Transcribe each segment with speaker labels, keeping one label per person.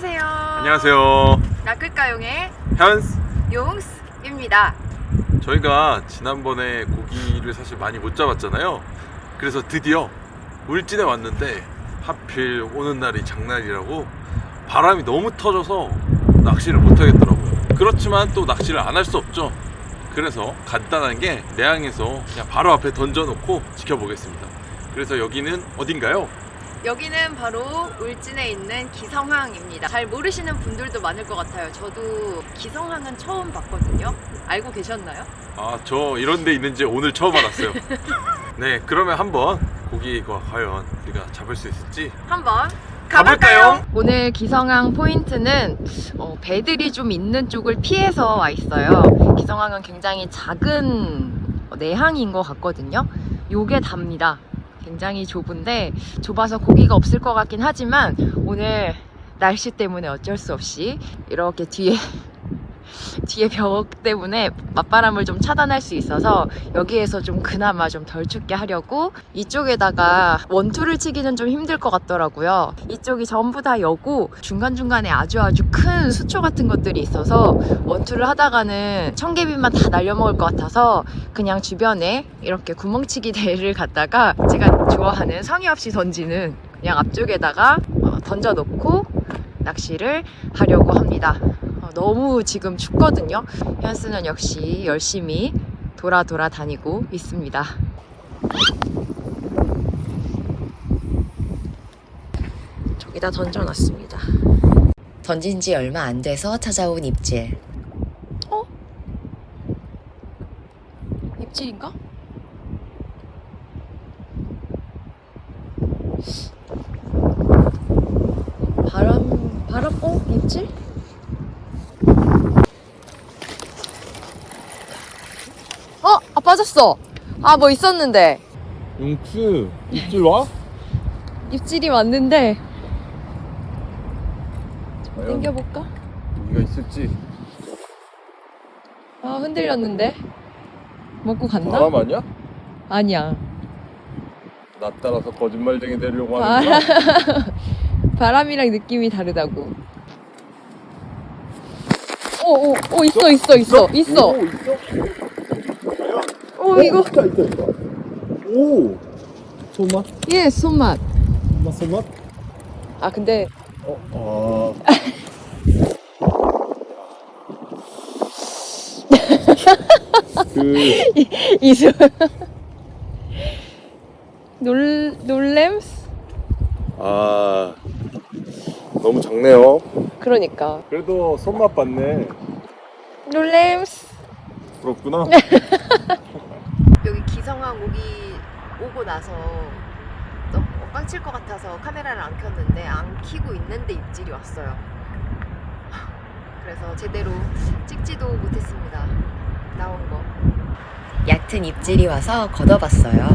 Speaker 1: 안녕하세요.
Speaker 2: 안녕하세요.
Speaker 1: 낚을까용의
Speaker 2: 현스.
Speaker 1: 용스입니다.
Speaker 2: 저희가 지난번에 고기를 사실 많이 못 잡았잖아요. 그래서 드디어 울진에 왔는데 하필 오는 날이 장날이라고 바람이 너무 터져서 낚시를 못 하겠더라고요. 그렇지만 또 낚시를 안 할 수 없죠. 그래서 간단한 게 내항에서 그냥 바로 앞에 던져놓고 지켜보겠습니다. 그래서 여기는 어딘가요?
Speaker 1: 여기는 바로 울진에 있는 기성항입니다. 잘 모르시는 분들도 많을 것 같아요. 저도 기성항은 처음 봤거든요. 알고 계셨나요?
Speaker 2: 아, 저 이런 데 있는지 오늘 처음 알았어요. 네, 그러면 한번 고기가 과연 우리가 잡을 수 있을지
Speaker 1: 한번
Speaker 2: 가볼까요?
Speaker 1: 오늘 기성항 포인트는 어, 배들이 좀 있는 쪽을 피해서 와 있어요. 기성항은 굉장히 작은 내항인 것 같거든요. 요게 답니다. 굉장히 좁은데 좁아서 고기가 없을 것 같긴 하지만 오늘 날씨 때문에 어쩔 수 없이 이렇게 뒤에 뒤에 벽 때문에 맞바람을 좀 차단할 수 있어서 여기에서 좀 그나마 좀 덜 춥게 하려고 이쪽에다가 원투를 치기는 좀 힘들 것 같더라고요. 이쪽이 전부 다 여고 중간중간에 아주 아주 큰 수초 같은 것들이 있어서 원투를 하다가는 청개비만 다 날려먹을 것 같아서 그냥 주변에 이렇게 구멍치기 대를 갖다가 제가 좋아하는 성의 없이 던지는 그냥 앞쪽에다가 어, 던져놓고 낚시를 하려고 합니다. 어, 너무 지금 춥거든요. 현스는 역시 열심히 돌아 돌아 다니고 있습니다. 저기다 던져놨습니다.
Speaker 3: 던진 지 얼마 안 돼서 찾아온 입질.
Speaker 1: 입질인가? 바람 바람 어 입질? 어, 아 빠졌어. 아 뭐 있었는데
Speaker 2: 용츠 입질 와?
Speaker 1: 입질이 왔는데 좀 당겨볼까?
Speaker 2: 여기가 있을지
Speaker 1: 아 흔들렸는데 먹고 갔나?
Speaker 2: 바람 아니야?
Speaker 1: 아니야.
Speaker 2: 나 따라서 거짓말쟁이 되려고 하는 거야?
Speaker 1: 바람이랑 느낌이 다르다고. 오 오 오 있어 있어 있어 있어.
Speaker 2: 오, 있어?
Speaker 1: 오 이거
Speaker 2: 있다 있다 있다 오 손맛?
Speaker 1: 예 손맛.
Speaker 2: 손맛 손맛?
Speaker 1: 아 근데
Speaker 2: 어, 아. 그
Speaker 1: 이수 놀 놀램스?
Speaker 2: 아 너무 작네요.
Speaker 1: 그러니까
Speaker 2: 그래도 손맛 봤네.
Speaker 1: 놀램스.
Speaker 2: 부럽구나.
Speaker 1: 기성항 오기 오고 나서 좀 꽝칠 것 같아서 카메라를 안 켰는데 안 켜고 있는데 입질이 왔어요. 그래서 제대로 찍지도 못했습니다. 나온 거.
Speaker 3: 얕은 입질이 와서 걷어봤어요.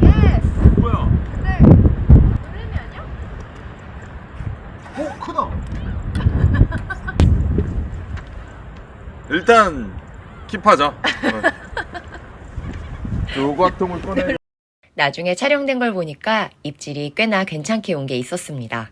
Speaker 1: 예스.
Speaker 2: 뭐야?
Speaker 1: 근데 놀래미 아니야?
Speaker 2: 오 크다. 일단 킵하자. 조과통을 꺼내.
Speaker 3: 나중에 촬영된 걸 보니까 입질이 꽤나 괜찮게 온 게 있었습니다.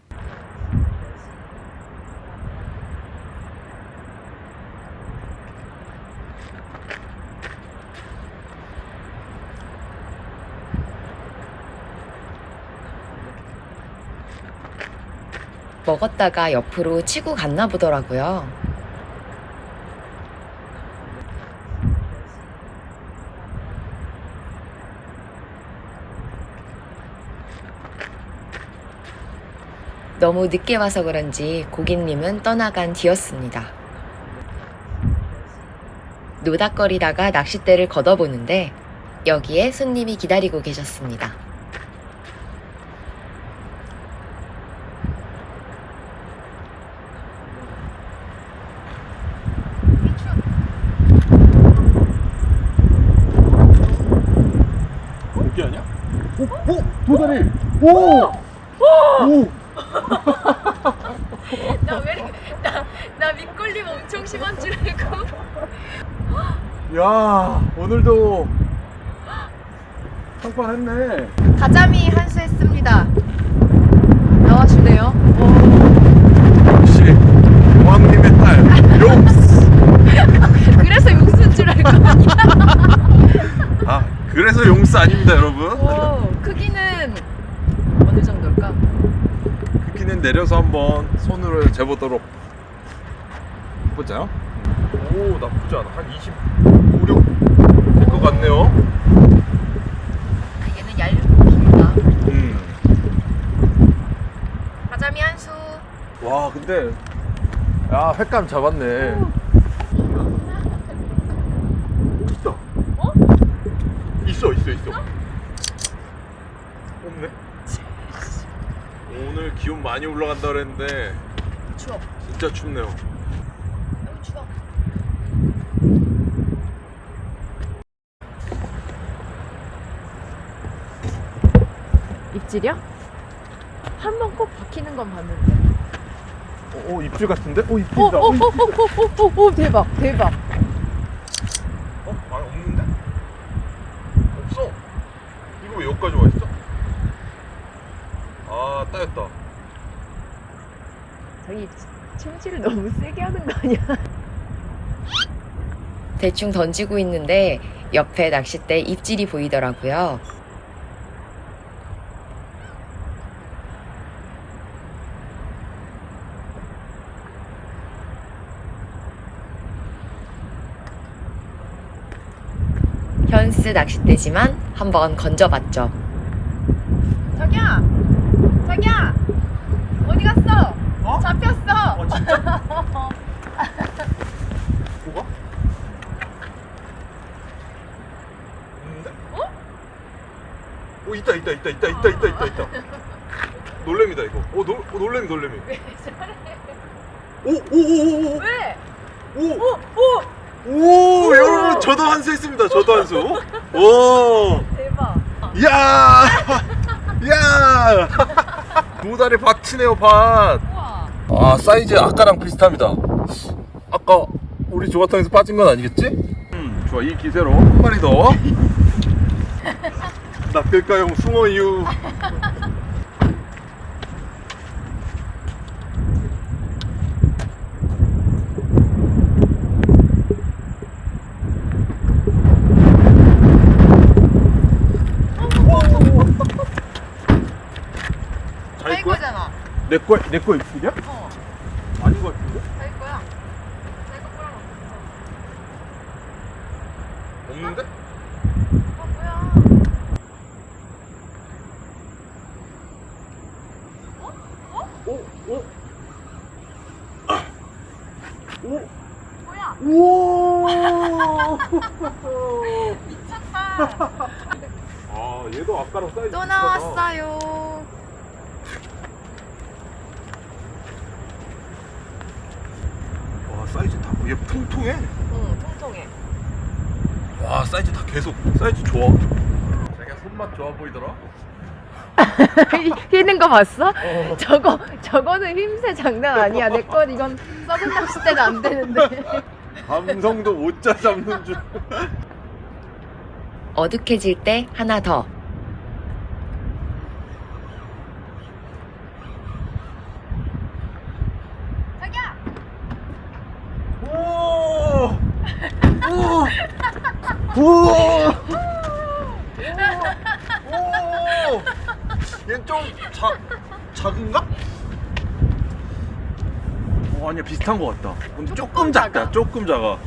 Speaker 3: 먹었다가 옆으로 치고 갔나 보더라고요. 너무 늦게 와서 그런지 고객님은 떠나간 뒤였습니다. 노닥거리다가 낚싯대를 걷어보는데 여기에 손님이 기다리고 계셨습니다.
Speaker 2: 어깨 아니야? 오, 오, 도다리. 오, 오.
Speaker 1: 나왜 나 나 밑걸림 엄청 심한 줄 알고.
Speaker 2: 야, 오늘도 한판 했네.
Speaker 1: 가자미 한수했습니다. 갑니다. 나와주네요. 오.
Speaker 2: 역시 왕님의 딸 용스.
Speaker 1: 그래서 육수인 줄 알고.
Speaker 2: 아 그래서 용스 아닙니다 여러분.
Speaker 1: 오, 크기는 어느 정도일까?
Speaker 2: 내려서 한번 손으로 재보도록 해보자요. 오 나쁘지 않아. 한 25, 6 될 것 같네요.
Speaker 1: 얘는 얇습니다.
Speaker 2: 음.
Speaker 1: 가자미 한 수.
Speaker 2: 와 근데 야 횟감 잡았네. 있다.
Speaker 1: 어?
Speaker 2: 있어 있어 있어. 없네. 오늘 기온 많이 올라간다 그랬는데
Speaker 1: 추워.
Speaker 2: 진짜 춥네요.
Speaker 1: 너무 추워. 입질이야? 한 번 꼭 박히는 건 봤는데.
Speaker 2: 오, 오 입질 같은데? 오
Speaker 1: 오,
Speaker 2: 입질이다.
Speaker 1: 오, 오, 오, 오, 오, 오, 대박, 대박.
Speaker 2: 어? 아니 없는데? 없어. 이거 왜 여기까지 와 있어? 아 따였다.
Speaker 1: 저기 침질을 너무 세게 하는 거 아니야?
Speaker 3: 대충 던지고 있는데 옆에 낚싯대 입질이 보이더라고요. 현스 낚싯대지만 한번 건져봤죠.
Speaker 1: 자기야, 자기야, 어디 갔어?
Speaker 2: 어?
Speaker 1: 잡혔어.
Speaker 2: 어 진짜? 뭐가? 없는데?
Speaker 1: 어?
Speaker 2: 오 있다 있다 있다 있다 있다 있다 있다 있다. 놀래미다 이거. 오, 놀, 오 놀래미 놀래미.
Speaker 1: 왜 저래?
Speaker 2: 오오오오오
Speaker 1: 왜?
Speaker 2: 오.
Speaker 1: 오, 오,
Speaker 2: 오, 여러분 저도 한 수 했습니다. 저도 한 수. 오.
Speaker 1: 대박.
Speaker 2: 야! 야! 두 다리 밭이네요, 밭. 아, 사이즈 아까랑 비슷합니다. 아까 우리 조가탕에서 빠진 건 아니겠지? 음, 좋아. 이 기세로 한 마리 더. 숭어유.
Speaker 1: 자기 거잖아.
Speaker 2: 내 거, 내거 입술이야?
Speaker 1: 어,
Speaker 2: 아닌 것 같은데?
Speaker 1: 자기 거야. 자기 거 거랑
Speaker 2: 없는데?
Speaker 1: 아 뭐야?
Speaker 2: 오, 오. 오.
Speaker 1: 뭐야?
Speaker 2: 우와!
Speaker 1: 미쳤다.
Speaker 2: 아, 얘도 아까랑 사이즈
Speaker 1: 또
Speaker 2: 비슷하다.
Speaker 1: 나왔어요.
Speaker 2: 와, 사이즈 다, 얘 통통해.
Speaker 1: 응, 통통해.
Speaker 2: 와, 사이즈 다 계속, 사이즈 좋아. 자기가 손맛 좋아 보이더라?
Speaker 1: 휘는 거 봤어?
Speaker 2: 어.
Speaker 1: 저거 저거는 힘새 장난 아니야. 내 건 이건 썩은 낚싯대는 안 되는데.
Speaker 2: 감성도 못 잡는 줄.
Speaker 3: 어둑해질 때 하나 더.
Speaker 1: 자기야.
Speaker 2: 오! 오! 오! 오! 얘는 좀 자, 작은가? 어, 아니야 비슷한 것 같다. 근데 조금,
Speaker 1: 조금
Speaker 2: 작다.
Speaker 1: 작아?
Speaker 2: 조금 작아.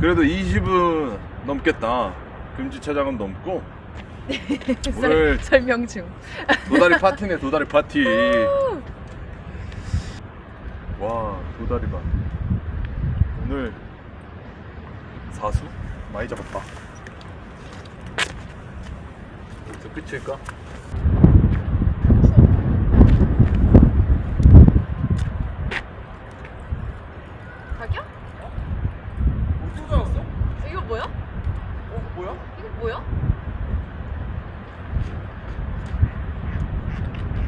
Speaker 2: 그래도 20은 넘겠다. 금지체장은 넘고 오늘
Speaker 1: 설명 중.
Speaker 2: 도다리 파티네 도다리 파티. 와 도다리 봐. 오늘 사수 많이 잡았다. 끝일까?
Speaker 1: 자기야?
Speaker 2: 어떻게 잡았어?
Speaker 1: 이거 뭐야?
Speaker 2: 어 뭐야?
Speaker 1: 이거 뭐야?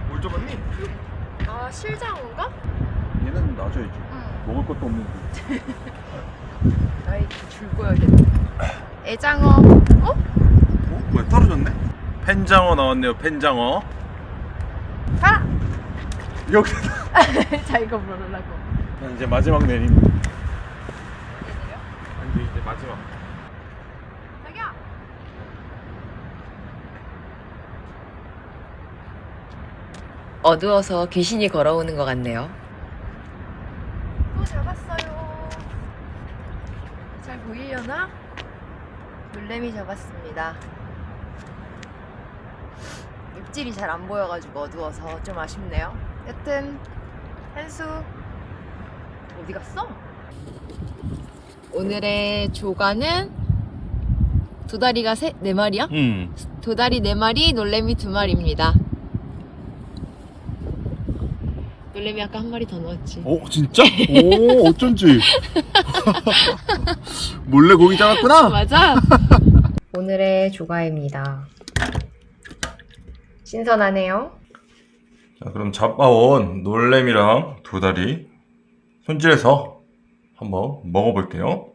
Speaker 2: 뭘 잡았니?
Speaker 1: 아 실장어인가?
Speaker 2: 얘는 놔줘야지.
Speaker 1: 응.
Speaker 2: 먹을 것도 없는데.
Speaker 1: 나이 줄 거야겠다. 애장어. 어?
Speaker 2: 어? 뭐야 떨어졌네? 펜장어 나왔네요 펜장어
Speaker 1: 가라!
Speaker 2: 여기
Speaker 1: 자, 이거 모르려고.
Speaker 2: 이제 마지막 내림 이제 이제 마지막
Speaker 1: 자기야!
Speaker 3: 어두워서 귀신이 걸어오는 것 같네요.
Speaker 1: 또 잡았어요. 잘 보이려나? 놀래미 잡았습니다. 입질이 잘 안 보여가지고 어두워서 좀 아쉽네요. 여튼 한수 어디 갔어? 오늘의 조가는 도다리가 세, 네 마리야?
Speaker 2: 음
Speaker 1: 도다리 네 마리, 놀래미 두 마리입니다. 놀래미 아까 한 마리 더 넣었지.
Speaker 2: 오 진짜? 오 어쩐지 몰래 고기 잡았구나
Speaker 1: 맞아.
Speaker 3: 오늘의 조가입니다. 신선하네요.
Speaker 2: 자 그럼 잡아온 놀래미랑 도다리 손질해서 한번 먹어볼게요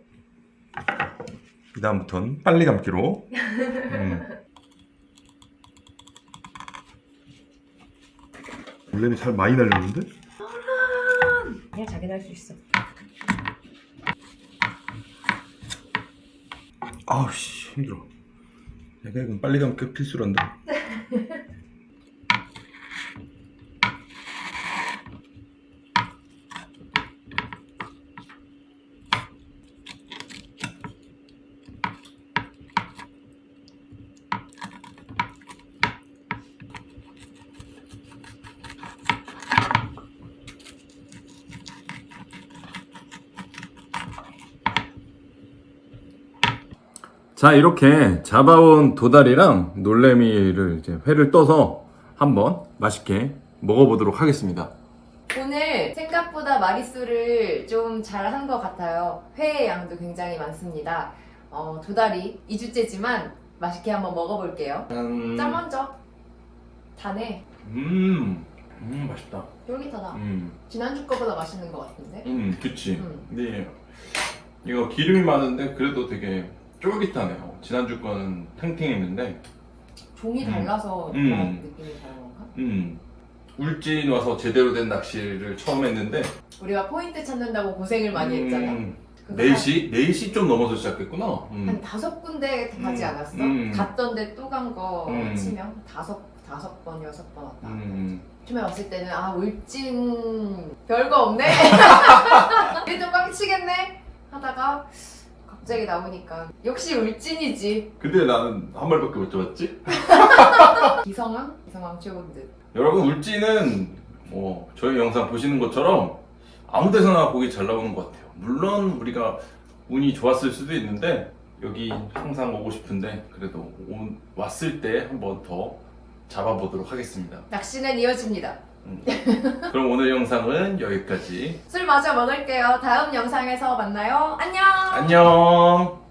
Speaker 2: 이 다음부터는 빨리 감기로 음. 놀래미 살 많이 날렸는데?
Speaker 3: 그냥 자기는 할수 있어.
Speaker 2: 아우씨 힘들어 내가 이건 빨리 감기 필수란다 자 이렇게 잡아온 도다리랑 놀래미를 이제 회를 떠서 한번 맛있게 먹어보도록 하겠습니다
Speaker 1: 오늘 생각보다 마리수를 좀 잘 한 것 같아요. 회의 양도 굉장히 많습니다. 어, 도다리 2주째지만 맛있게 한번 먹어볼게요.
Speaker 2: 음,
Speaker 1: 짠 먼저. 다네.
Speaker 2: 음, 음 맛있다
Speaker 1: 쫄깃하다.
Speaker 2: 음,
Speaker 1: 지난주 거보다 맛있는 것 같은데?
Speaker 2: 음 그치
Speaker 1: 음.
Speaker 2: 근데 이거 기름이 많은데 그래도 되게 쫄깃하네요 지난주 거는 탱탱했는데
Speaker 1: 종이
Speaker 2: 음.
Speaker 1: 달라서
Speaker 2: 음.
Speaker 1: 그런 느낌이 다른 건가?
Speaker 2: 음 울진 와서 제대로 된 낚시를 처음 했는데
Speaker 1: 우리가 포인트 찾는다고 고생을 많이 했잖아.
Speaker 2: 음,
Speaker 1: 그거
Speaker 2: 4시? 4시 좀 넘어서 시작했구나
Speaker 1: 한
Speaker 2: 음.
Speaker 1: 다섯 군데 가지
Speaker 2: 음.
Speaker 1: 않았어?
Speaker 2: 음.
Speaker 1: 갔던데 또 간 거
Speaker 2: 음.
Speaker 1: 치면 다섯 다섯 번 여섯 번 왔다.
Speaker 2: 음.
Speaker 1: 처음에 왔을 때는 아 울진 별거 없네. 얘좀 꽝치겠네 하다가 갑자기 나오니까 역시 울진이지.
Speaker 2: 근데 나는 한 마리밖에 못 잡았지?
Speaker 1: 기성왕 기성왕 최고인 듯.
Speaker 2: 여러분 울지는 뭐 저희 영상 보시는 것처럼 아무 데서나 고기 잘 나오는 것 같아요. 물론 우리가 운이 좋았을 수도 있는데 여기 항상 오고 싶은데 그래도 온- 왔을 때 한번 더 잡아보도록 하겠습니다.
Speaker 1: 낚시는 이어집니다.
Speaker 2: 그럼 오늘 영상은 여기까지.
Speaker 1: 술 마저 먹을게요. 다음 영상에서 만나요. 안녕.
Speaker 2: 안녕.